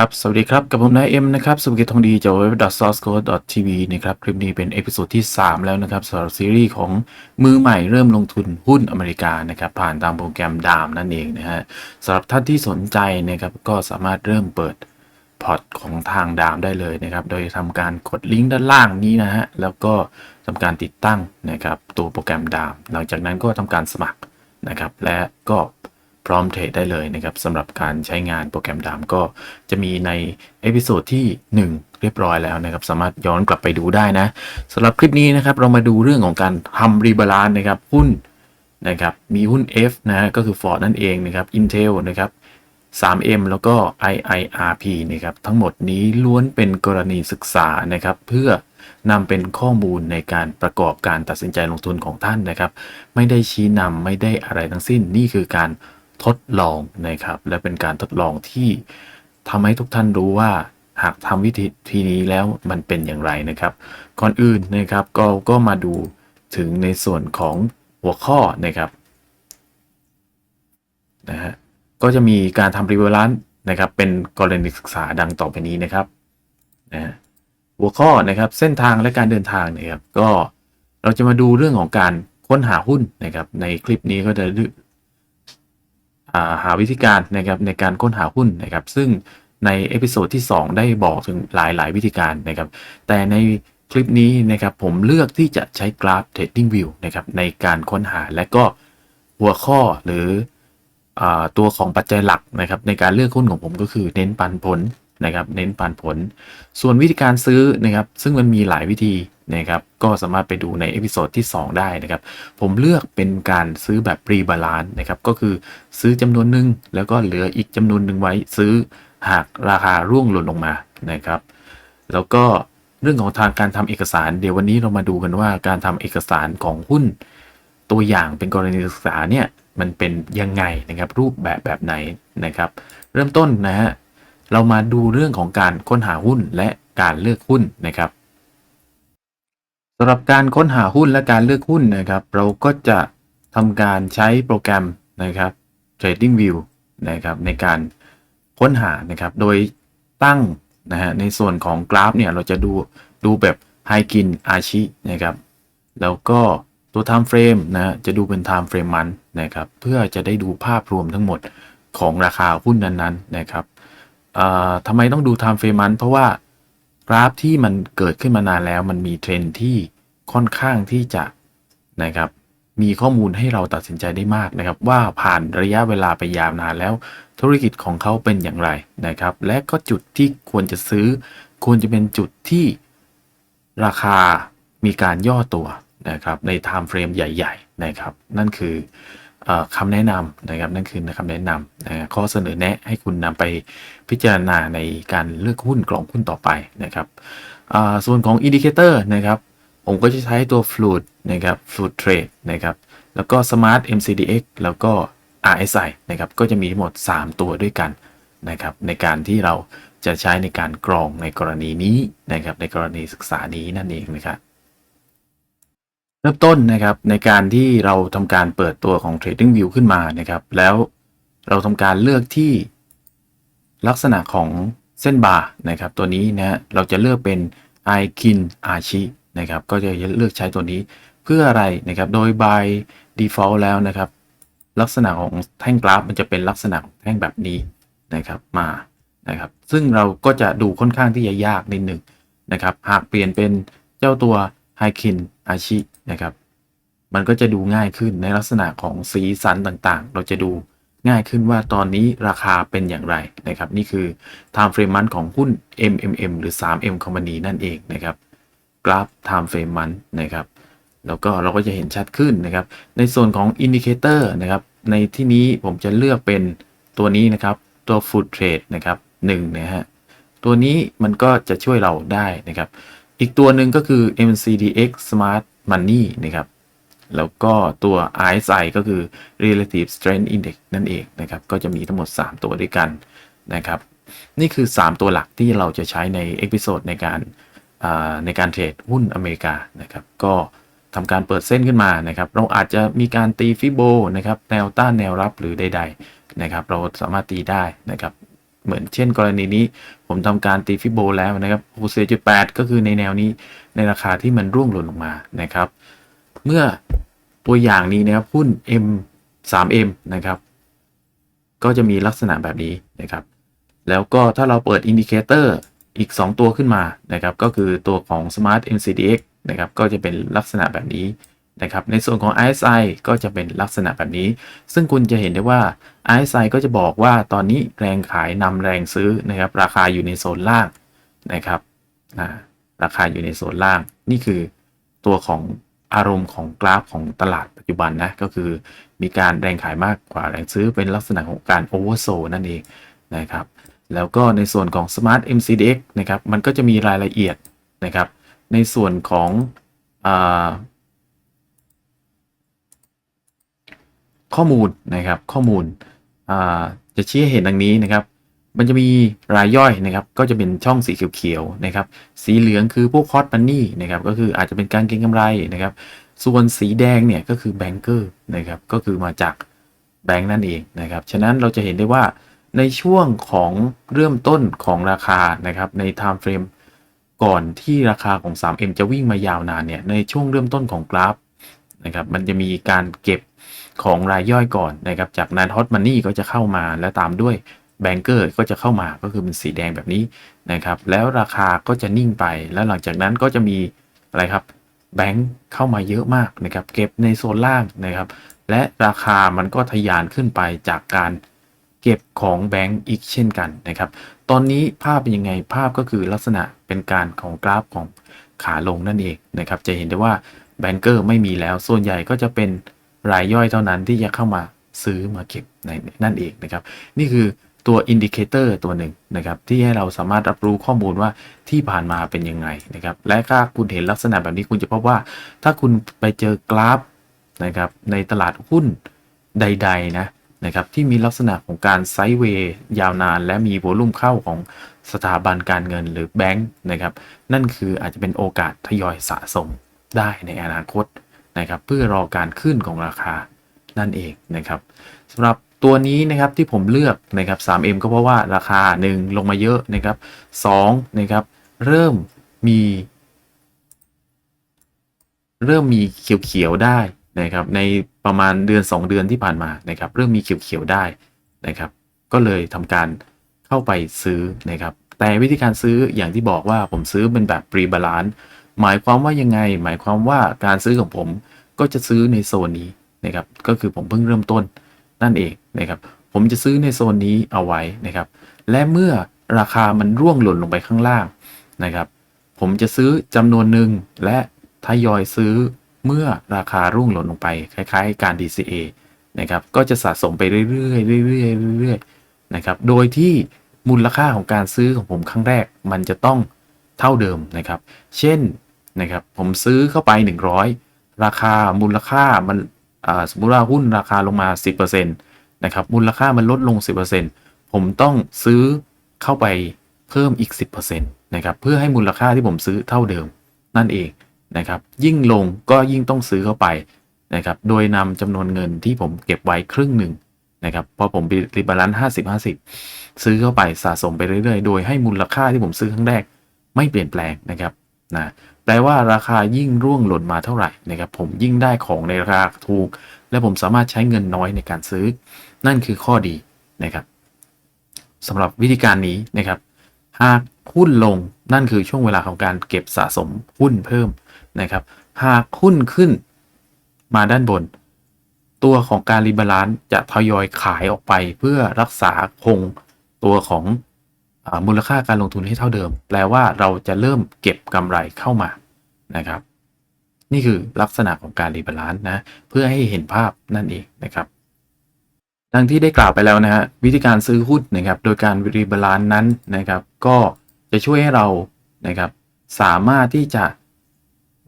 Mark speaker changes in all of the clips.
Speaker 1: ครับ สวัสดีครับ กับผมนายเอ็มนะครับสุภกิจทองดีจาก web.sourcecode.tv นะครับ คลิปนี้เป็นเอพิโซดที่ 3 แล้วนะครับสำหรับซีรีส์ของมือใหม่เริ่มลงทุนหุ้นอเมริกานะครับ ผ่านตามโปรแกรมดามนั่นเองนะฮะสำหรับท่านที่สนใจนะครับ ก็สามารถเริ่มเปิดพอร์ตของทางดามได้เลยนะครับ โดยทำการกดลิงก์ด้านล่างนี้นะฮะ แล้วก็ทำการติดตั้งนะครับตัวโปรแกรมดาม หลังจากนั้นก็ทำการสมัครนะครับ และก็ พร้อมเทรดได้เลยนะครับสำหรับการใช้งานโปรแกรมดามก็จะมีในเอพิโซดที่ 1 เรียบร้อยแล้วนะครับ สามารถย้อนกลับไปดูได้นะสำหรับคลิปนี้นะครับ เรามาดูเรื่องของการทำรีบาลานซ์นะครับหุ้นนะครับมีหุ้น F นะฮะก็คือ Ford นั่นเองนะครับ Intel นะครับ 3M แล้วก็ IIRP นะครับทั้งหมดนี้ล้วนเป็นกรณีศึกษานะครับเพื่อนำเป็นข้อมูลในการประกอบการตัดสินใจลงทุนของท่านนะครับ ไม่ได้ชี้นำไม่ได้อะไรทั้งสิ้นนี่คือการ ทดลองนะครับ และเป็นการทดลองที่ทำให้ทุกท่านรู้ว่าหากทำวิธีนี้แล้วมันเป็นอย่างไรนะครับ ก่อนอื่นนะครับก็ก็มาดูถึงในส่วนของหัวข้อนะครับนะฮะก็จะมีการทำรีเวลันนะครับ เป็นกรณีศึกษาดังต่อไปนี้นะครับนะฮะหัวข้อนะครับเส้นทางและการเดินทางนะครับ ก็เราจะมาดูเรื่องของการค้นหาหุ้นนะครับ ในคลิปนี้ก็จะ หาวิธีการนะครับในการค้นหาหุ้นนะครับซึ่งในเอพิโซดที่ 2 ได้บอกถึงหลาย ๆ วิธีการนะครับ แต่ในคลิปนี้นะครับผมเลือกที่จะใช้กราฟ Trading View นะครับในการค้นหาและก็หัวข้อหรืออตัวของปัจจัยหลักนะครับในการเลือกหุ้นของผมก็คือเน้นปันผล นะครับเน้นปันผล ส่วนวิธีการซื้อนะครับซึ่งมันมีหลายวิธีนะครับก็สามารถไปดูในเอพิโซดที่ 2 ได้นะครับ ผมเลือกเป็นการซื้อแบบรีบาลานซ์นะครับ ก็คือซื้อจำนวนหนึ่งแล้วก็เหลืออีกจำนวนหนึ่งไว้ซื้อหากราคาร่วงหล่นลงมานะครับ แล้วก็เรื่องของทางการทำเอกสาร เดี๋ยววันนี้เรามาดูกันว่าการทำเอกสารของหุ้น ตัวอย่างเป็นกรณีศึกษาเนี่ยมันเป็นยังไงนะครับรูปแบบแบบไหนนะครับ เริ่มต้นนะฮะ เรามาดูเรื่องของการค้นหาหุ้นและการเลือกหุ้นนะครับสำหรับการค้นหาหุ้นและการเลือกหุ้นนะครับ เราก็จะทำการใช้โปรแกรมนะครับ Trading View นะครับในการค้นหานะครับ โดยตั้งนะฮะในส่วนของกราฟเนี่ยเราจะดูดูแบบไฮกินอาชินะครับ แล้วก็ตัว Time Frame นะฮะจะดูเป็น Time Frame มันนะครับ เพื่อจะได้ดูภาพรวมทั้งหมดของราคาหุ้นนั้นๆนะครับ ทำไมต้องดู Time Frame มันเพราะว่ากราฟที่มันเกิดขึ้นมานานแล้ว มันมีเทรนที่ค่อนข้างที่จะนะครับมีข้อมูลให้เราตัดสินใจได้มากนะครับ ว่าผ่านระยะเวลาไปยาวนานแล้ว ธุรกิจของเขาเป็นอย่างไรนะครับ และก็จุดที่ควรจะซื้อ ควรจะเป็นจุดที่ราคามีการย่อตัวนะครับใน time frame ใหญ่ ๆ นะครับ นั่นคือ คำแนะนำนะครับนั่นคือคำแนะนำนะข้อเสนอแนะให้คุณนำไปพิจารณาในการเลือกหุ้นกล่องหุ้นต่อไปนะครับส่วนของอินดิเคเตอร์นะครับผมก็จะใช้ตัว Fluid นะครับ Fluid Trade นะครับแล้วก็ Smart MCDX แล้วก็ RSI นะครับก็จะมีทั้งหมด 3 ตัวด้วยกันนะครับในการที่เราจะใช้ในการกรองในกรณีนี้นะครับในกรณีศึกษานี้นั่นเองนะครับ เริ่มต้นนะครับในการที่เราทำการเปิดตัวของ Trading View ขึ้นมานะครับ แล้วเราทำการเลือกที่ลักษณะของเส้นบาร์นะครับ ตัวนี้นะฮะเราจะเลือกเป็น i k i n Archi นะครับ ก็จะเลือกใช้ตัวนี้เพื่ออะไรนะครับ โดย by default แล้วนะครับ ลักษณะของแท่งกราฟมันจะเป็นลักษณะของแท่งแบบนี้นะครับมานะครับ ซึ่งเราก็จะดูค่อนข้างที่จะยากนิดหนึ่งนะครับ หากเปลี่ยนเป็นเจ้าตัว h i k i n Archi นะครับ มันก็จะดูง่ายขึ้นในลักษณะของสีสันต่างๆ เราจะดูง่ายขึ้นว่าตอนนี้ราคาเป็นอย่างไรนะครับ นี่คือ time frame month ของหุ้น MMM หรือ 3M Company นั่นเองนะครับกราฟ time frame month นะครับแล้วก็เราก็จะเห็นชัดขึ้นนะครับ ในส่วนของ Indicator นะครับ ในที่นี้ผมจะเลือกเป็นตัวนี้นะครับ ตัว Food Trade นะครับ1นะฮะ ตัวนี้มันก็จะช่วยเราได้นะครับ อีกตัวหนึ่งก็คือ MCDX Smart Money นะครับ แล้วก็ตัว RSI ก็คือ Relative Strength Index นั่นเองนะครับ ก็จะมีทั้งหมด 3 ตัวด้วยกันนะครับ นี่คือ 3 ตัวหลักที่เราจะใช้ในเอพิโซดในการในการเทรดหุ้นอเมริกานะครับ ก็ทำการเปิดเส้นขึ้นมานะครับ เราอาจจะมีการตีฟิโบนะครับ แนวต้านแนวรับหรือใด ๆ นะครับ เราสามารถตีได้นะครับ เหมือนเช่นกรณีนี้ ผมทำการตีฟิโบแล้วนะครับ64.8 ก็คือในแนวนี้ในราคาที่มันร่วงหล่นลงมานะครับ เมื่อตัวอย่างนี้นะครับหุ้น M 3M นะครับ ก็จะมีลักษณะแบบนี้นะครับ แล้วก็ถ้าเราเปิดอินดิเคเตอร์อีก 2 ตัวขึ้นมานะครับ ก็คือตัวของ Smart MCDX นะครับ ก็จะเป็นลักษณะแบบนี้ นะครับ ในส่วนของ RSI ก็จะเป็นลักษณะแบบนี้ ซึ่งคุณจะเห็นได้ว่า RSI ก็จะบอกว่าตอนนี้แรงขายนำแรงซื้อนะครับ ราคาอยู่ในโซนล่างนะครับราคาอยู่ในโซนล่าง นี่คือตัวของอารมณ์ของกราฟของตลาดปัจจุบันนะ ก็คือมีการแรงขายมากกว่าแรงซื้อเป็นลักษณะของการโอเวอร์โซนั่นเองนะครับ แล้วก็ในส่วนของ Smart MCDX นะครับ มันก็จะมีรายละเอียดนะครับ ในส่วนของอา ข้อมูลนะครับข้อมูลจะชี้ให้เห็นดังนี้นะครับ มันจะมีรายย่อยนะครับ ก็จะเป็นช่องสีเขียวๆนะครับ สีเหลืองคือพวกคอร์ m มันนี่นะครับ ก็คืออาจจะเป็นการเก็งกำไรนะครับ ส่วนสีแดงเนี่ยก็คือแบงเกอร์นะครับ ก็คือมาจากแบงก์นั่นเองนะครับ ฉะนั้นเราจะเห็นได้ว่าในช่วงของเริ่มต้นของราคานะครับใน time frame ก่อนที่ราคาของ 3M จะวิ่งมายาวนานเนี่ยในช่วงเริ่มต้นของกราฟนะครับมันจะมีการเก็บ ของรายย่อยก่อนนะครับ จากนั้นฮอตมันนี่ก็จะเข้ามาและตามด้วยแบงเกอร์ก็จะเข้ามาก็คือเป็นสีแดงแบบนี้นะครับ แล้วราคาก็จะนิ่งไป แล้วหลังจากนั้นก็จะมีอะไรครับแบงค์เข้ามาเยอะมากนะครับ เก็บในโซนล่างนะครับ และราคามันก็ทะยานขึ้นไปจากการเก็บของแบงก์อีกเช่นกันนะครับ ตอนนี้ภาพเป็นยังไงภาพก็คือลักษณะเป็นการของกราฟของขาลงนั่นเองนะครับ จะเห็นได้ว่าแบงเกอร์ไม่มีแล้วส่วนใหญ่ก็จะเป็น รายย่อยเท่านั้นที่จะเข้ามาซื้อมาเก็บในนั่นเองนะครับ นี่คือตัวอินดิเคเตอร์ตัวหนึ่งนะครับ ที่ให้เราสามารถรับรู้ข้อมูลว่าที่ผ่านมาเป็นยังไงนะครับ และถ้าคุณเห็นลักษณะแบบนี้คุณจะพบว่า ถ้าคุณไปเจอกราฟนะครับในตลาดหุ้นใด ๆ นะนะครับที่มีลักษณะของการไซด์เวย์ยาวนาน และมีโวลุ่มเข้าของสถาบันการเงินหรือแบงค์นะครับ นั่นคืออาจจะเป็นโอกาสทยอยสะสมได้ในอนาคต นะครับเพื่อรอการขึ้นของราคานั่นเองนะครับสำหรับตัวนี้นะครับที่ผมเลือกนะครับ 3M ก็เพราะว่าราคา 1 ลงมาเยอะนะครับ2นะครับเริ่มมี เริ่มมีเขียวๆได้นะครับในประมาณเดือน 2 เดือนที่ผ่านมานะครับเริ่มมีเขียวๆได้นะครับ ก็เลยทำการเข้าไปซื้อนะครับแต่วิธีการซื้ออย่างที่บอกว่าผมซื้อเป็นแบบปรีบาลานซ์ หมายความว่ายังไง หมายความว่าการซื้อของผมก็จะซื้อในโซนนี้นะครับ ก็คือผมเพิ่งเริ่มต้นนั่นเองนะครับ ผมจะซื้อในโซนนี้เอาไว้นะครับ และเมื่อราคามันร่วงหล่นลงไปข้างล่างนะครับ ผมจะซื้อจำนวนหนึ่งและทยอยซื้อเมื่อราคาร่วงหล่นลงไป คล้ายๆ การ DCA นะครับ ก็จะสะสมไปเรื่อยๆเรื่อยๆเรื่อยๆนะครับ โดยที่มูลค่าของการซื้อของผมครั้งแรก มันจะต้องเท่าเดิมนะครับ เช่น นะครับ ผมซื้อเข้าไป 100 ราคามูลค่ามันสมมุติว่าหุ้นราคาลงมา 10%นะครับ มูลค่ามันลดลง 10%ผมต้องซื้อเข้าไปเพิ่มอีก 10%นะครับ เพื่อให้มูลค่าที่ผมซื้อเท่าเดิมนั่นเองนะครับ ยิ่งลงก็ยิ่งต้องซื้อเข้าไปนะครับ โดยนำจำนวนเงินที่ผมเก็บไว้ครึ่งหนึ่งนะครับพอผมรีบาลานซ์ห้าสิบห้าสิบซื้อเข้าไปสะสมไปเรื่อยๆ โดยให้มูลค่าที่ผมซื้อครั้งแรกไม่เปลี่ยนแปลงนะครับนะ แปลว่าราคายิ่งร่วงหล่นมาเท่าไหร่นะครับผมยิ่งได้ของในราคาถูก และผมสามารถใช้เงินน้อยในการซื้อ นั่นคือข้อดีนะครับสำหรับวิธีการนี้นะครับ หากหุ้นลงนั่นคือช่วงเวลาของการเก็บสะสมหุ้นเพิ่มนะครับ หากหุ้นขึ้นมาด้านบน ตัวของการรีบาลานซ์จะทยอยขายออกไปเพื่อรักษาคงตัวของ มูลค่าการลงทุนให้เท่าเดิม แปลว่าเราจะเริ่มเก็บกำไรเข้ามานะครับ นี่คือลักษณะของการรีบาลานซ์นะเพื่อให้เห็นภาพนั่นเองนะครับดังที่ได้กล่าวไปแล้วนะฮะวิธีการซื้อหุ้นนะครับ โดยการรีบาลานซ์นั้นนะครับ ก็จะช่วยให้เรานะครับ สามารถที่จะ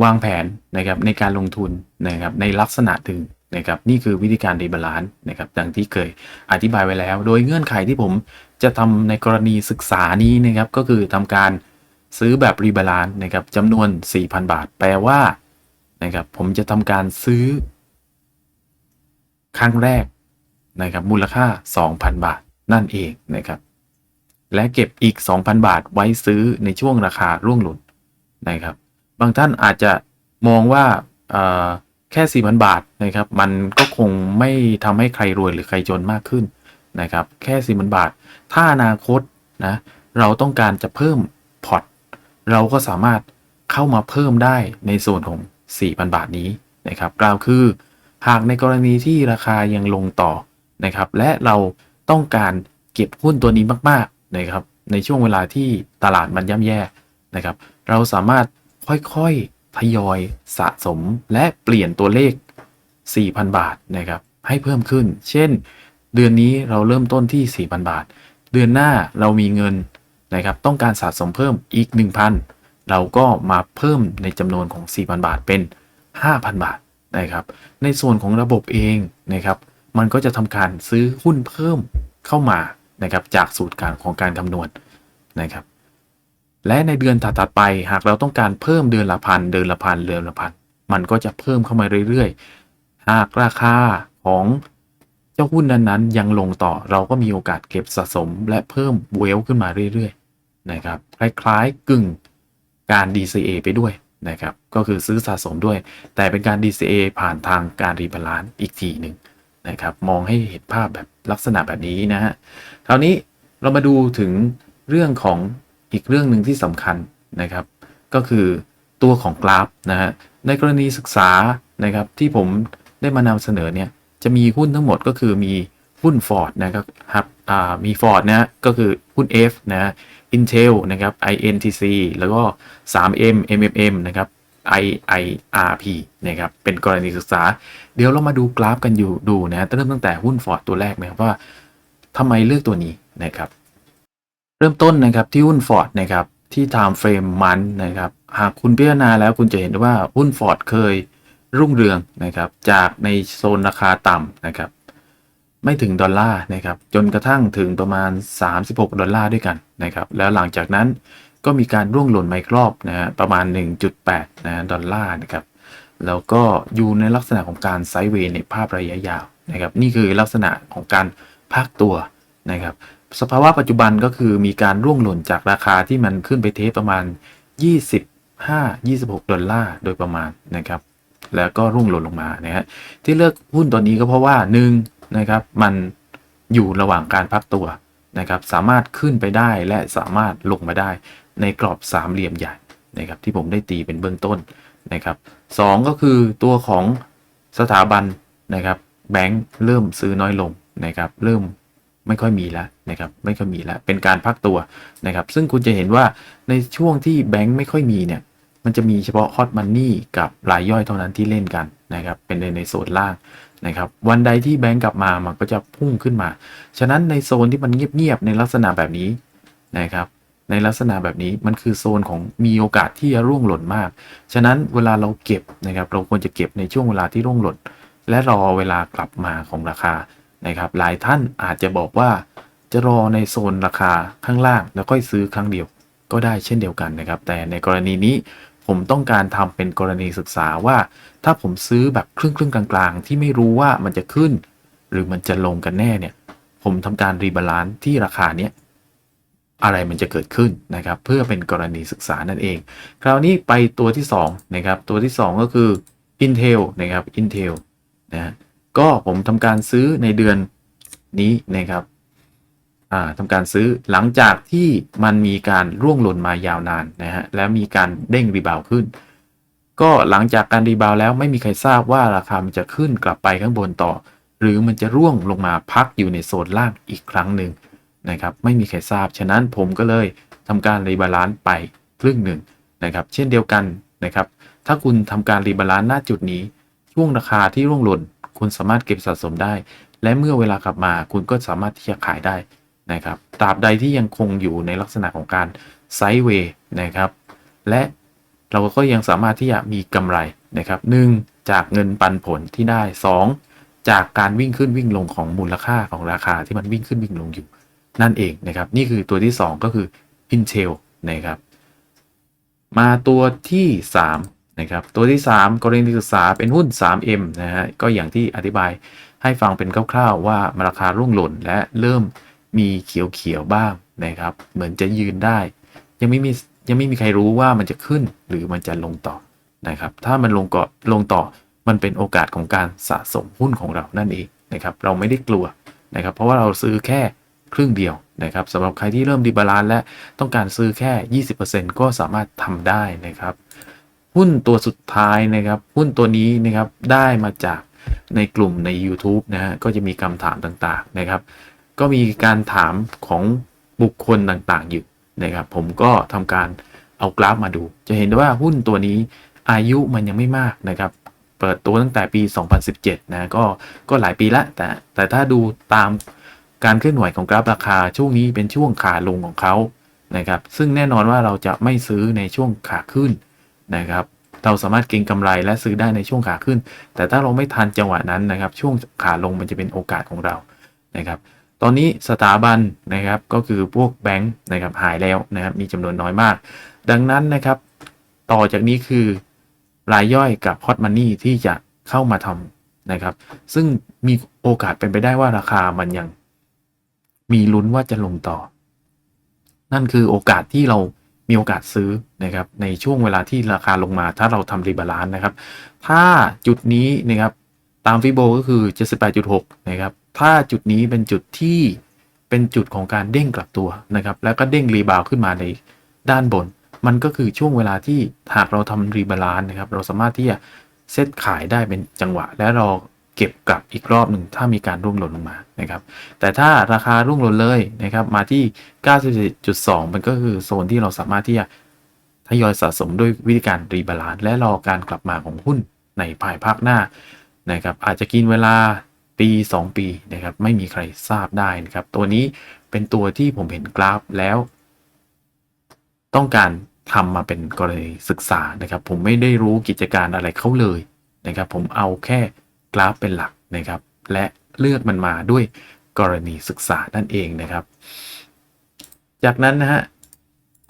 Speaker 1: วางแผนนะครับในการลงทุนนะครับในลักษณะถึงนะครับนี่คือวิธีการรีบาลานซ์นะครับดังที่เคยอธิบายไว้แล้ว โดยเงื่อนไขที่ผม จะทำในกรณีศึกษานี้นะครับก็คือทำการซื้อแบบรีบาลานซ์นะครับจำนวน 4,000 บาท แปลว่านะครับผมจะทำการซื้อ ครั้งแรกนะครับมูลค่า 2,000 บาทนั่นเองนะครับ และเก็บอีก 2,000 บาทไว้ซื้อในช่วงราคาร่วงหล่นนะครับ บางท่านอาจจะมองว่าเออแค่ 4,000 บาทนะครับ มันก็คงไม่ทำให้ใครรวยหรือใครจนมากขึ้น นะครับแค่4,000บาท ถ้าอนาคตนะเราต้องการจะเพิ่มพอร์ตเราก็สามารถเข้ามาเพิ่มได้ในส่วนของ 4,000 บาทนี้นะครับกล่าวคือ หากในกรณีที่ราคายังลงต่อนะครับและเราต้องการเก็บหุ้นตัวนี้มากๆนะครับในช่วงเวลาที่ตลาดมันย่ำแย่นะครับ เราสามารถค่อยๆทยอยสะสมและเปลี่ยนตัวเลข 4,000 บาทนะครับให้เพิ่มขึ้น เช่น เดือนนี้เราเริ่มต้นที่ 4,000 บาท เดือนหน้าเรามีเงินนะครับต้องการสะสมเพิ่มอีก 1,000 เราก็มาเพิ่มในจำนวนของ 4,000 บาทเป็น 5,000 บาทนะครับ ในส่วนของระบบเองนะครับมันก็จะทำการซื้อหุ้นเพิ่มเข้ามานะครับจากสูตรการของการคำนวณนะครับและในเดือนถัดไปหากเราต้องการเพิ่มเดือนละพันเดือนละพันเดือนละพันมันก็จะเพิ่มเข้ามาเรื่อยๆ หากราคาของ เจ้าหุ้นนั้นๆ ยังลงต่อเราก็มีโอกาสเก็บสะสมและเพิ่มเวลขึ้นมาเรื่อยๆนะครับคล้ายๆกึ่งการ DCA ไปด้วยนะครับก็คือซื้อสะสมด้วย แต่เป็นการ DCA ผ่านทางการรีบาลานซ์อีกทีหนึ่งนะครับมองให้เห็นภาพแบบลักษณะแบบนี้นะฮะคราวนี้เรามาดูถึงเรื่องของอีกเรื่องหนึ่งที่สำคัญนะครับ ก็คือตัวของกราฟนะฮะในกรณีศึกษานะครับที่ผมได้มานำเสนอเนี่ย จะมีหุ้นทั้งหมดก็คือมีหุ้น Ford นะครับครับอ่ามี Ford นะก็คือหุ้น F นะ Intel นะครับ INTC แล้วก็ 3M MMM นะครับ IIRP นะครับเป็นกรณีศึกษา เดี๋ยวเรามาดูกราฟกันอยู่ดูนะฮะเริ่มตั้งแต่หุ้น Ford ตัวแรกนะครับว่าทำไมเลือกตัวนี้นะครับ เริ่มต้นนะครับที่หุ้น Ford นะครับที่ time frame มันนะครับ หากคุณพิจารณาแล้วคุณจะเห็นว่าหุ้น Ford เคย รุ่งเรืองนะครับ จากในโซนราคาต่ำนะครับ ไม่ถึงดอลลาร์นะครับ จนกระทั่งถึงประมาณ 36 ดอลลาร์ด้วยกันนะครับ แล้วหลังจากนั้นก็มีการร่วงหล่นไมครอบนะฮะประมาณ 1.8นะดอลลาร์นะครับ แล้วก็อยู่ในลักษณะของการไซด์เวย์ในภาพระยะยาวนะครับ นี่คือลักษณะของการพักตัวนะครับ สภาวะปัจจุบันก็คือมีการร่วงหล่นจากราคาที่มันขึ้นไปเทสประมาณ 25-26 ดอลลาร์โดยประมาณนะครับ แล้วก็ร่วงหล่นลงมานะฮะที่เลือกหุ้นตัวนี้ก็เพราะว่า1นะครับมันอยู่ระหว่างการพักตัวนะครับสามารถขึ้นไปได้และสามารถลงมาได้ในกรอบสามเหลี่ยมใหญ่นะครับที่ผมได้ตีเป็นเบื้องต้นนะครับสองก็คือตัวของสถาบันนะครับแบงค์เริ่มซื้อน้อยลงนะครับเริ่มไม่ค่อยมีแล้วนะครับไม่ค่อยมีแล้วเป็นการพักตัวนะครับซึ่งคุณจะเห็นว่าในช่วงที่แบงค์ไม่ค่อยมีเนี่ย มันจะมีเฉพาะฮอตมันนี่กับรายย่อยเท่านั้นที่เล่นกันนะครับเป็นในในโซนล่างนะครับวันใดที่แบงก์กลับมามันก็จะพุ่งขึ้นมา ฉะนั้นในโซนที่มันเงียบๆในลักษณะแบบนี้นะครับในลักษณะแบบนี้มันคือโซนของมีโอกาสที่จะร่วงหล่นมาก ฉะนั้นเวลาเราเก็บนะครับเราควรจะเก็บในช่วงเวลาที่ร่วงหล่น และรอเวลากลับมาของราคานะครับหลายท่านอาจจะบอกว่าจะรอในโซนราคาข้างล่างแล้วค่อยซื้อครั้งเดียวก็ได้เช่นเดียวกันนะครับ แต่ในกรณีนี้ ผมต้องการทำเป็นกรณีศึกษาว่า ถ้าผมซื้อแบบครึ่งครึ่งกลางๆ ที่ไม่รู้ว่ามันจะขึ้น หรือมันจะลงกันแน่เนี่ย ผมทำการรีบาลานซ์ที่ราคาเนี้ยอะไรมันจะเกิดขึ้นนะครับ เพื่อเป็นกรณีศึกษานั่นเอง คราวนี้ไปตัวที่2นะครับตัวที่ 2 ก็คือ Intel นะครับ Intel นะก็ผมทำการซื้อในเดือนนี้นะครับ ทำการซื้อหลังจากที่มันมีการร่วงหล่นมายาวนานนะฮะแล้วมีการเด้งรีบาวขึ้น ก็หลังจากการรีบาวแล้วไม่มีใครทราบว่าราคามันจะขึ้นกลับไปข้างบนต่อ หรือมันจะร่วงลงมาพักอยู่ในโซนล่างอีกครั้งหนึ่งนะครับไม่มีใครทราบฉะนั้นผมก็เลยทำการรีบาลานซ์ไปครึ่งหนึ่งนะครับเช่นเดียวกันนะครับถ้าคุณทำการรีบาลานซ์หน้าจุดนี้ ช่วงราคาที่ร่วงหล่น คุณสามารถเก็บสะสมได้ และเมื่อเวลากลับมาคุณก็สามารถที่จะขายได้ นะครับตราบใดที่ยังคงอยู่ในลักษณะของการไซด์เวย์นะครับ และเราก็ยังสามารถที่จะมีกำไรนะครับหนึ่งจากเงินปันผลที่ได้ 2 จากการวิ่งขึ้นวิ่งลงของมูลค่าของราคาที่มันวิ่งขึ้นวิ่งลงอยู่ นั่นเองนะครับ นี่คือตัวที่ 2 ก็คือ Intel นะครับ มาตัวที่3นะครับตัวที่ 3 กรณีศึกษาเป็นหุ้น 3M นะฮะก็อย่างที่อธิบายให้ฟังเป็นคร่าวๆว่าราคาร่วงหล่นและเริ่ม มีเขียวๆบ้างนะครับ เหมือนจะยืนได้ ยังไม่มียังไม่มีใครรู้ว่ามันจะขึ้นหรือมันจะลงต่อนะครับ ถ้ามันลงก่อลงต่อมันเป็นโอกาสของการสะสมหุ้นของเรานั่นเองนะครับ เราไม่ได้กลัวนะครับ เพราะว่าเราซื้อแค่ครึ่งเดียวนะครับสำหรับใครที่เริ่มดีบาลานซ์และต้องการซื้อแค่ 20%ก็สามารถทำได้นะครับ หุ้นตัวสุดท้ายนะครับ หุ้นตัวนี้นะครับได้มาจากในกลุ่มใน YouTube นะฮะก็จะมีคำถามต่างๆนะครับ ก็มีการถามของบุคคลต่างๆอยู่นะครับ ผมก็ทำการเอากราฟมาดู จะเห็นว่าหุ้นตัวนี้อายุมันยังไม่มากนะครับ เปิดตัวตั้งแต่ปี 2017 นะก็ก็หลายปีละ แต่แต่ถ้าดูตามการเคลื่อนไหวของกราฟราคาช่วงนี้เป็นช่วงขาลงของเขานะครับ ซึ่งแน่นอนว่าเราจะไม่ซื้อในช่วงขาขึ้นนะครับเราสามารถเก็งกำไรและซื้อได้ในช่วงขาขึ้น แต่ถ้าเราไม่ทันจังหวะนั้นนะครับ ช่วงขาลงมันจะเป็นโอกาสของเรานะครับ ตอนนี้สถาบันนะครับก็คือพวกแบงค์นะครับหายแล้วนะครับมีจำนวนน้อยมาก ดังนั้นนะครับต่อจากนี้คือรายย่อยกับฮอตมันนี่ที่จะเข้ามาทำนะครับ ซึ่งมีโอกาสเป็นไปได้ว่าราคามันยัง มีลุ้นว่าจะลงต่อ นั่นคือโอกาสที่เรามีโอกาสซื้อนะครับ ในช่วงเวลาที่ราคาลงมา ถ้าเราทำรีบาลานซ์นะครับ ถ้าจุดนี้นะครับ ตามฟิโบก็คือ 78.6 นะครับ ถ้าจุดนี้เป็นจุดที่เป็นจุดของการเด้งกลับตัวนะครับ แล้วก็เด้งรีบาวขึ้นมาในด้านบน มันก็คือช่วงเวลาที่หากเราทำรีบาลานซ์นะครับ เราสามารถที่จะเซตขายได้เป็นจังหวะ และรอเก็บกลับอีกรอบหนึ่งถ้ามีการร่วงหล่นลงมานะครับ แต่ถ้าราคาร่วงหล่นเลยนะครับ มาที่ 97.2 มันก็คือโซนที่เราสามารถที่จะทยอยสะสมด้วยวิธีการรีบาลานซ์และรอการกลับมาของหุ้นในภายภาคหน้านะครับ อาจจะกินเวลา ปี 2 ปีนะครับไม่มีใครทราบได้นะครับ ตัวนี้เป็นตัวที่ผมเห็นกราฟแล้ว ต้องการทำมาเป็นกรณีศึกษานะครับ ผมไม่ได้รู้กิจการอะไรเขาเลยนะครับ ผมเอาแค่กราฟเป็นหลักนะครับ และเลือกมันมาด้วยกรณีศึกษานั่นเองนะครับ จากนั้นนะฮะ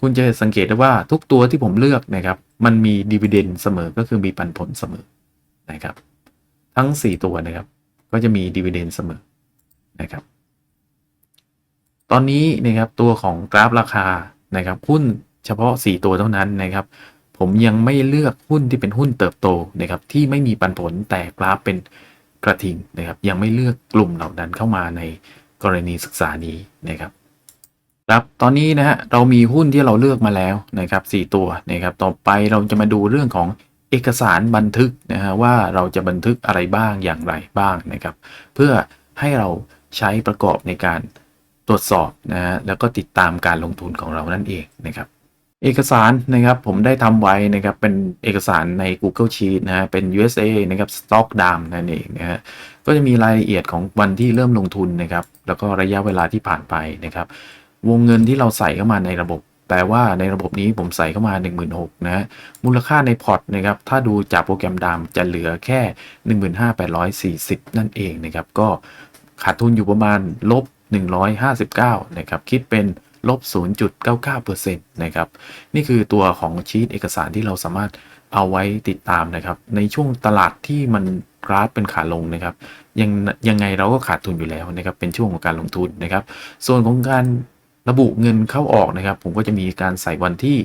Speaker 1: คุณจะสังเกตได้ว่าทุกตัวที่ผมเลือกนะครับ มันมีดีเวเดนเสมอก็คือมีปันผลเสมอนะครับ ทั้ง 4 ตัวนะครับ ก็จะมีดีเวเดนเสมอนะครับ ตอนนี้นะครับตัวของกราฟราคานะครับหุ้นเฉพาะ 4 ตัวเท่านั้นนะครับ ผมยังไม่เลือกหุ้นที่เป็นหุ้นเติบโตนะครับที่ไม่มีปันผลแต่กราฟเป็นกระทิงนะครับ ยังไม่เลือกกลุ่มเหล่านั้นเข้ามาในกรณีศึกษานี้นะครับครับตอนนี้นะฮะเรามีหุ้นที่เราเลือกมาแล้วนะครับ 4 ตัวนะครับ ต่อไปเราจะมาดูเรื่องของ เอกสารบันทึกนะฮะว่าเราจะบันทึกอะไรบ้างอย่างไรบ้างนะครับ เพื่อให้เราใช้ประกอบในการตรวจสอบนะฮะแล้วก็ติดตามการลงทุนของเรานั่นเองนะครับเอกสารนะครับผมได้ทำไว้นะครับเป็นเอกสารใน Google Sheet นะฮะเป็น USA นะครับ Stock d a m นั่นเองนะฮะก็จะมีรายละเอียดของวันที่เริ่มลงทุนนะครับ แล้วก็ระยะเวลาที่ผ่านไปนะครับ วงเงินที่เราใส่เข้ามาในระบบ แปลว่าในระบบนี้ผมใส่เข้ามา 16,000นะมูลค่าในพอร์ตนะครับถ้าดูจากโปรแกรมดามจะเหลือแค่ 15,840 นั่นเองนะครับก็ขาดทุนอยู่ประมาณลบ 159 นะครับ คิดเป็นลบ 0.99%นะครับ นี่คือตัวของชีตเอกสารที่เราสามารถเอาไว้ติดตามนะครับ ในช่วงตลาดที่มันกราฟเป็นขาลงนะครับ ยังยังไงเราก็ขาดทุนอยู่แล้วนะครับ เป็นช่วงของการลงทุนนะครับ ส่วนของการ ระบุเงินเข้าออกนะครับ ผมก็จะมีการใส่วันที่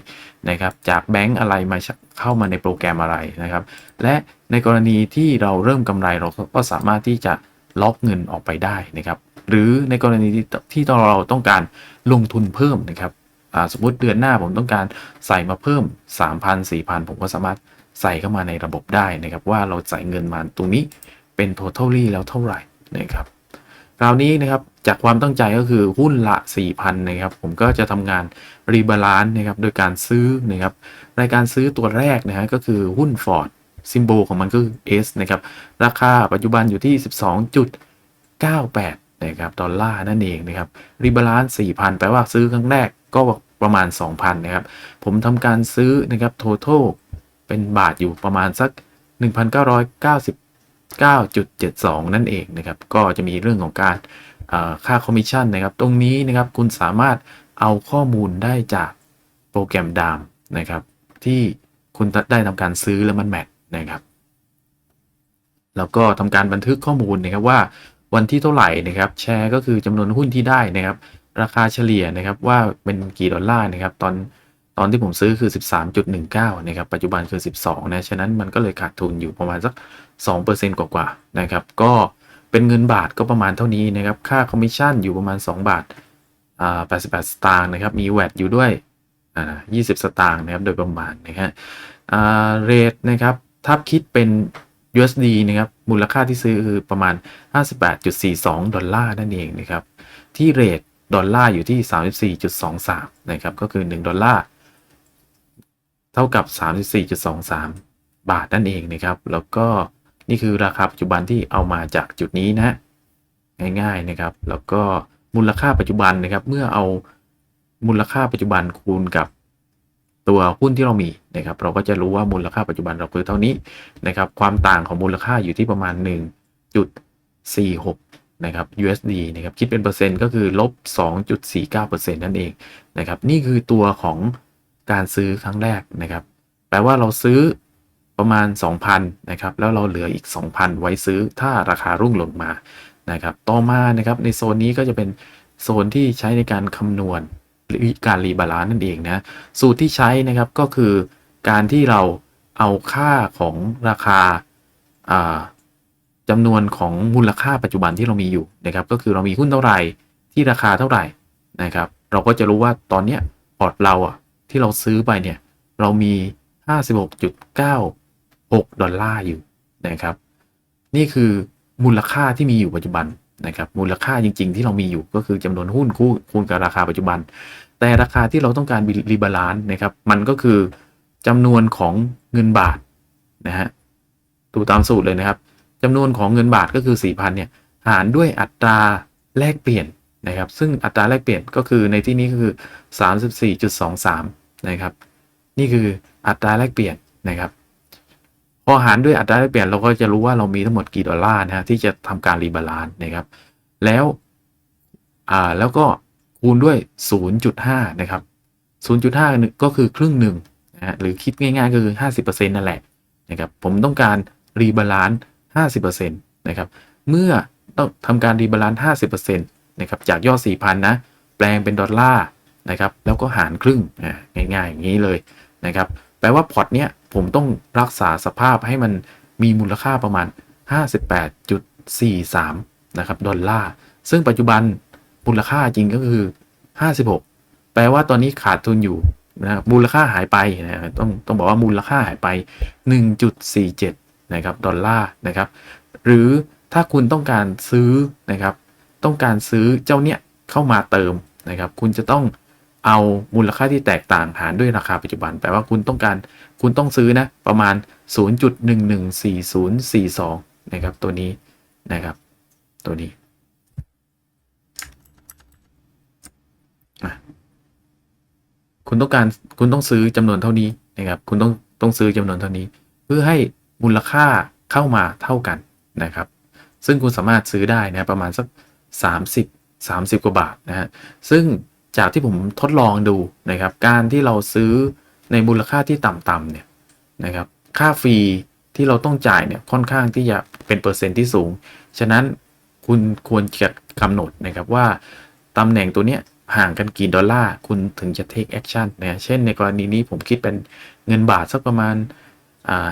Speaker 1: นะครับจากแบงก์อะไรมาเข้ามาในโปรแกรมอะไรนะครับ และในกรณีที่เราเริ่มกำไรเราก็สามารถที่จะล็อกเงินออกไปได้นะครับ หรือในกรณีที่ที่เราต้องการลงทุนเพิ่มนะครับสมมติเดือนหน้าผมต้องการใส่มาเพิ่ม 3,000 4,000 ผมก็สามารถใส่เข้ามาในระบบได้นะครับ ว่าเราใส่เงินมาตรงนี้เป็น totally แล้วเท่าไหร่นะครับ คราวนี้นะครับจากความตั้งใจก็คือหุ้นละ 4,000 นะครับ ผมก็จะทำงานรีบาลานซ์นะครับ โดยการซื้อนะครับ รายการซื้อตัวแรกนะฮะก็คือหุ้น Ford ซิมโบลของมันก็คือ S นะครับ ราคาปัจจุบันอยู่ที่ 12.98 นะครับ ดอลลาร์นั่นเองนะครับ รีบาลานซ์4,000 แปลว่าซื้อครั้งแรกก็ประมาณ 2,000 นะครับ ผมทำการซื้อนะครับท total เป็นบาทอยู่ประมาณสัก 1,990 9.72 นั่นเองนะครับ ก็จะมีเรื่องของการค่าคอมมิชชั่นนะครับ ตรงนี้นะครับคุณสามารถเอาข้อมูลได้จากโปรแกรมดามนะครับ ที่คุณได้ทำการซื้อแล้วมันแมทนะครับ แล้วก็ทำการบันทึกข้อมูลนะครับว่าวันที่เท่าไหร่นะครับ แชร์ก็คือจำนวนหุ้นที่ได้นะครับ ราคาเฉลี่ยนะครับว่าเป็นกี่ดอลลาร์นะครับ ตอน อนที่ผมซื้อคือ 13.19 นะครับ ปัจจุบันคือ 12 นะ ฉะนั้นมันก็เลยขาดทุนอยู่ประมาณสัก 2%กว่าๆ นะครับ ก็เป็นเงินบาทก็ประมาณเท่านี้นะครับ ค่าคอมมิชชั่นอยู่ประมาณ 2 บาท อ่า 88 สตางค์นะครับ มีแวดอยู่ด้วย อ่า 20 สตางค์นะครับ โดยประมาณนะฮะ อ่า เรทนะครับ ถ้าคิดเป็น USD นะครับ มูลค่าที่ซื้อคือประมาณ 58.42 ดอลลาร์นั่นเองนะครับ ที่เรทดอลลาร์อยู่ที่ 34.23 นะครับ ก็คือ 1 ดอลลาร์ เท่ากับ 34.23 บาทนั่นเองนะครับ แล้วก็นี่คือราคาปัจจุบันที่เอามาจากจุดนี้นะ ง่ายๆนะครับ แล้วก็มูลค่าปัจจุบันนะครับ เมื่อเอามูลค่าปัจจุบันคูณกับตัวหุ้นที่เรามีนะครับ เราก็จะรู้ว่ามูลค่าปัจจุบันเราคือเท่านี้นะครับ ความต่างของมูลค่าอยู่ที่ประมาณ 1.46 นะครับ USD นะครับ คิดเป็นเปอร์เซ็นต์ก็คือลบ 2.49%นั่นเองนะครับ นี่คือตัวของ การซื้อครั้งแรกนะครับ แปลว่าเราซื้อประมาณ 2,000นะครับ แล้วเราเหลืออีก 2,000 ไว้ซื้อถ้าราคารุ่งลงมานะครับ ต่อมานะครับในโซนนี้ก็จะเป็นโซนที่ใช้ในการคำนวณหรือการรีบาลานซ์นั่นเองนะสูตรที่ใช้นะครับก็คือการที่เราเอาค่าของราคาอ่าจำนวนของมูลค่าปัจจุบันที่เรามีอยู่นะครับ ก็คือเรามีหุ้นเท่าไหร่ที่ราคาเท่าไหร่นะครับ เราก็จะรู้ว่าตอนเนี้ยพอร์ตเราอะ ที่เราซื้อไปเนี่ย เรามี 56.96 ดอลลาร์อยู่นะครับ นี่คือมูลค่าที่มีอยู่ปัจจุบันนะครับ มูลค่าจริง ๆ ที่เรามีอยู่ก็คือจำนวนหุ้นคูณคูณกับราคาปัจจุบัน แต่ราคาที่เราต้องการรีบาลานซ์นะครับ มันก็คือจำนวนของเงินบาทนะฮะดูตามสูตรเลยนะครับจำนวนของเงินบาทก็คือ 4,000เนี่ยหารด้วยอัตราแลกเปลี่ยนนะครับ ซึ่งอัตราแลกเปลี่ยนก็คือในที่นี้ก็คือ 34.23 นะครับ นี่คืออัตราแลกเปลี่ยนนะครับพอหารด้วยอัตราแลกเปลี่ยนเราก็จะรู้ว่าเรามีทั้งหมดกี่ดอลลาร์นะฮะที่จะทำการรีบาลานซ์นะครับ แล้วอ่าแล้วก็คูณด้วย 0.5 นะครับ 0.5 ก็คือครึ่งหนึ่งนะฮะหรือคิดง่ายๆก็คือ 50%นั่นแหละนะครับ ผมต้องการรีบาลานซ์ 50%นะครับ เมื่อต้องทำการรีบาลานซ์ 50%นะครับ จากยอด 4,000 นะ แปลงเป็นดอลลาร์ นะครับ แล้วก็หารครึ่งอ่าง่ายๆอย่างนี้เลยนะครับ แปลว่าพอร์ตเนี้ยผมต้องรักษาสภาพให้มันมีมูลค่าประมาณ 58.43 นะครับ ดอลลาร์ ซึ่งปัจจุบันมูลค่าจริงก็คือ 56 แปลว่าตอนนี้ขาดทุนอยู่นะครับมูลค่าหายไปนะต้องต้องบอกว่ามูลค่าหายไป 1.47 นะครับ ดอลลาร์นะครับ หรือถ้าคุณต้องการซื้อนะครับ ต้องการซื้อเจ้าเนี้ยเข้ามาเติมนะครับ คุณจะต้อง เอามูลค่าที่แตกต่างหารด้วยราคาปัจจุบัน แปลว่าคุณต้องการคุณต้องซื้อนะ ประมาณ 0.114042 นะครับ ตัวนี้นะครับ ตัวนี้คุณต้องการคุณต้องซื้อจำนวนเท่านี้นะครับ คุณต้องต้องซื้อจำนวนเท่านี้ เพื่อให้มูลค่าเข้ามาเท่ากันนะครับ ซึ่งคุณสามารถซื้อได้นะประมาณสัก 30 30 กว่าบาทนะฮะซึ่ง จากที่ผมทดลองดูนะครับ การที่เราซื้อในมูลค่าที่ต่ำๆเนี่ยนะครับ ค่าฟรีที่เราต้องจ่ายเนี่ยค่อนข้างที่จะเป็นเปอร์เซ็นต์ที่สูง ฉะนั้นคุณควรจะกำหนดนะครับว่าตำแหน่งตัวเนี้ยห่างกันกี่ดอลลาร์คุณถึงจะ take action นะเช่นในกรณีนี้ผมคิดเป็นเงินบาทสักประมาณ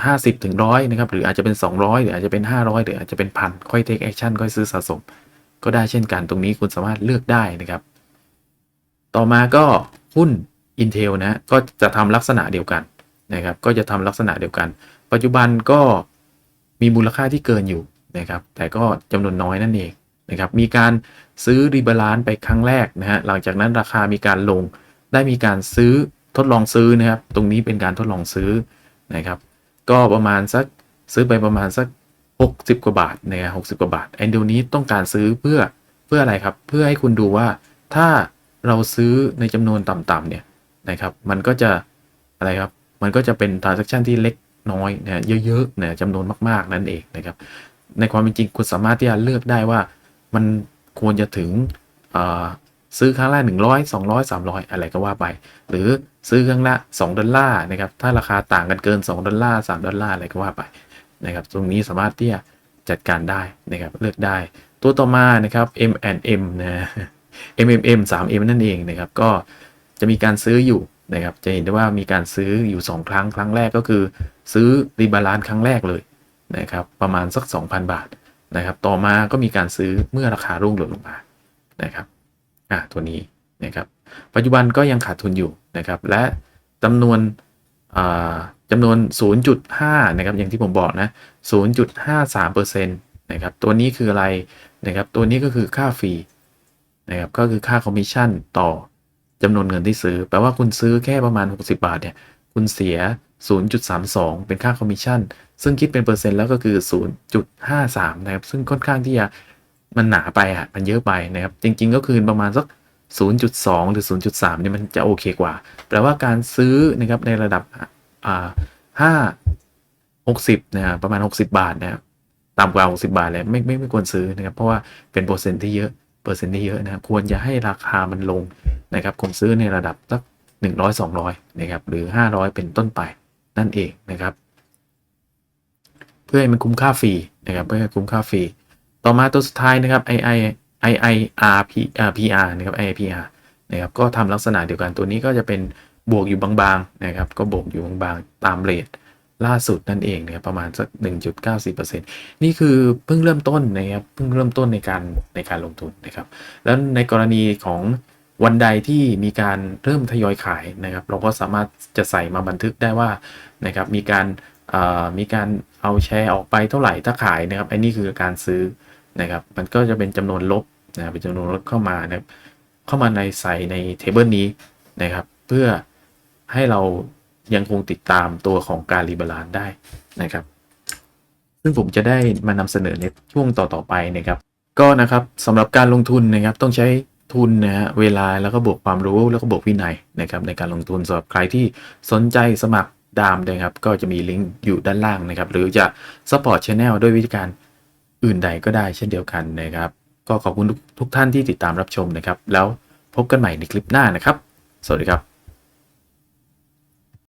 Speaker 1: ห้าสิบถึงร้อยนะครับ หรืออาจจะเป็น 200 หรืออาจจะเป็น 500 หรืออาจจะเป็นพันค่อย take action ค่อยซื้อสะสม ก็ได้เช่นกันตรงนี้คุณสามารถเลือกได้นะครับ ต่อมาก็หุ้น Intel นะก็จะทำลักษณะเดียวกันนะครับ ก็จะทำลักษณะเดียวกัน ปัจจุบันก็มีมูลค่าที่เกินอยู่นะครับ แต่ก็จำนวนน้อยนั่นเองนะครับ มีการซื้อรีบาลานซ์ไปครั้งแรกนะฮะ หลังจากนั้นราคามีการลง ได้มีการซื้อทดลองซื้อนะครับ ตรงนี้เป็นการทดลองซื้อนะครับ ก็ประมาณสักซื้อไปประมาณสัก 60 กว่าบาทนะครับหกสิบกว่าบาทไอ้เดี๋ยวนี้ต้องการซื้อเพื่อเพื่ออะไรครับ เพื่อให้คุณดูว่าถ้า เราซื้อในจำนวนต่ำๆเนี่ยนะครับ มันก็จะอะไรครับ มันก็จะเป็น transaction ที่เล็กน้อยนะเยอะๆนะจำนวนมากๆนั่นเองนะครับ ในความเป็นจริงคุณสามารถที่จะเลือกได้ว่ามันควรจะถึงซื้อครั้งละ 100 200 300 อะไรก็ว่าไป หรือซื้อครั้งละ 2 ดอลลาร์นะครับ ถ้าราคาต่างกันเกิน 2 ดอลลาร์ 3 ดอลลาร์อะไรก็ว่าไปนะครับ ตรงนี้สามารถที่จะจัดการได้นะครับ เลือกได้ ตัวต่อมานะครับ M&M นะ MMM 3M นั่นเองนะครับก็จะมีการซื้ออยู่นะครับจะเห็นได้ว่ามีการซื้ออยู่ 2 ครั้งครั้งแรกก็คือ ซื้อรีบาลานซ์ครั้งแรกเลยนะครับประมาณสัก 2,000 บาทนะครับต่อมาก็มีการซื้อเมื่อราคารุ่งหล่นลงมานะครับอะตัวนี้นะครับปัจจุบันก็ยังขาดทุนอยู่นะครับและจำนวนอ่าจำนวน 0.5 นะครับ อย่างที่ผมบอกนะ 0.53%นะครับ ตัวนี้คืออะไรนะครับ ตัวนี้ก็คือค่าฟรี นะครับก็คือค่าคอมมิชชั่นต่อจำนวนเงินที่ซื้อ แปลว่าคุณซื้อแค่ประมาณ 60 บาทเนี่ยคุณเสีย 0.32 เป็นค่าคอมมิชชั่น ซึ่งคิดเป็นเปอร์เซ็นต์แล้วก็คือ 0.53 นะครับ ซึ่งค่อนข้างที่จะมันหนาไปอะ มันเยอะไปนะครับ จริง ๆ ก็คือประมาณสัก 0.2 หรือ 0.3 เนี่ยมันจะโอเคกว่า แปลว่าการซื้อนะครับในระดับอ่าห้าหกสิบนะฮะประมาณ 60 บาทนะครับต่ำกว่า 60 บาทเลยไม่ไม่ไม่ควรซื้อนะครับ เพราะว่าเป็นเปอร์เซ็นต์ที่เยอะ อร์เซ็นต์ที่เยอะนะครับ ควรจะให้ราคามันลงนะครับควรซื้อในระดับสัก100 200นะครับหรือ 500 เป็นต้นไปนั่นเองนะครับ เพื่อให้มันคุ้มค่าฟรีนะครับเพื่อให้คุ้มค่าฟรีต่อมาตัวสุดท้ายนะครับ II IIRP PR นะครับ IIPR นะครับก็ทำลักษณะเดียวกันตัวนี้ก็จะเป็นบวกอยู่บางๆนะครับ ก็บวกอยู่บางๆ ตามเรท ล่าสุดนั่นเองนะครับประมาณสัก 1.94%นี่คือเพิ่งเริ่มต้นนะครับเพิ่งเริ่มต้นในการในการลงทุนนะครับ แล้วในกรณีของวันใดที่มีการเริ่มทยอยขายนะครับ เราก็สามารถจะใส่มาบันทึกได้ว่านะครับมีการมีการเอาแชร์ออกไปเท่าไหร่ถ้าขายนะครับไอันนี้คือการซื้อนะครับ มันก็จะเป็นจำนวนลบนะเป็นจำนวนลบเข้ามานะครับเข้ามาในใส่ในเทเบิลนี้นะครับ เพื่อให้เรา ยังคงติดตามตัวของการรีบาลานซ์ได้นะครับ ซึ่งผมจะได้มานำเสนอในช่วงต่อๆไปนะครับ ก็นะครับสำหรับการลงทุนนะครับต้องใช้ทุนนะฮะเวลาแล้วก็บวกความรู้แล้วก็บวกวินัยนะครับในการลงทุนสำหรับใครที่สนใจสมัครดามนะครับ ก็จะมีลิงก์อยู่ด้านล่างนะครับ หรือจะ support channel ด้วยวิธีการอื่นใดก็ได้เช่นเดียวกันนะครับ ก็ขอบคุณทุกท่านที่ติดตามรับชมนะครับ แล้วพบกันใหม่ในคลิปหน้านะครับ สวัสดีครับ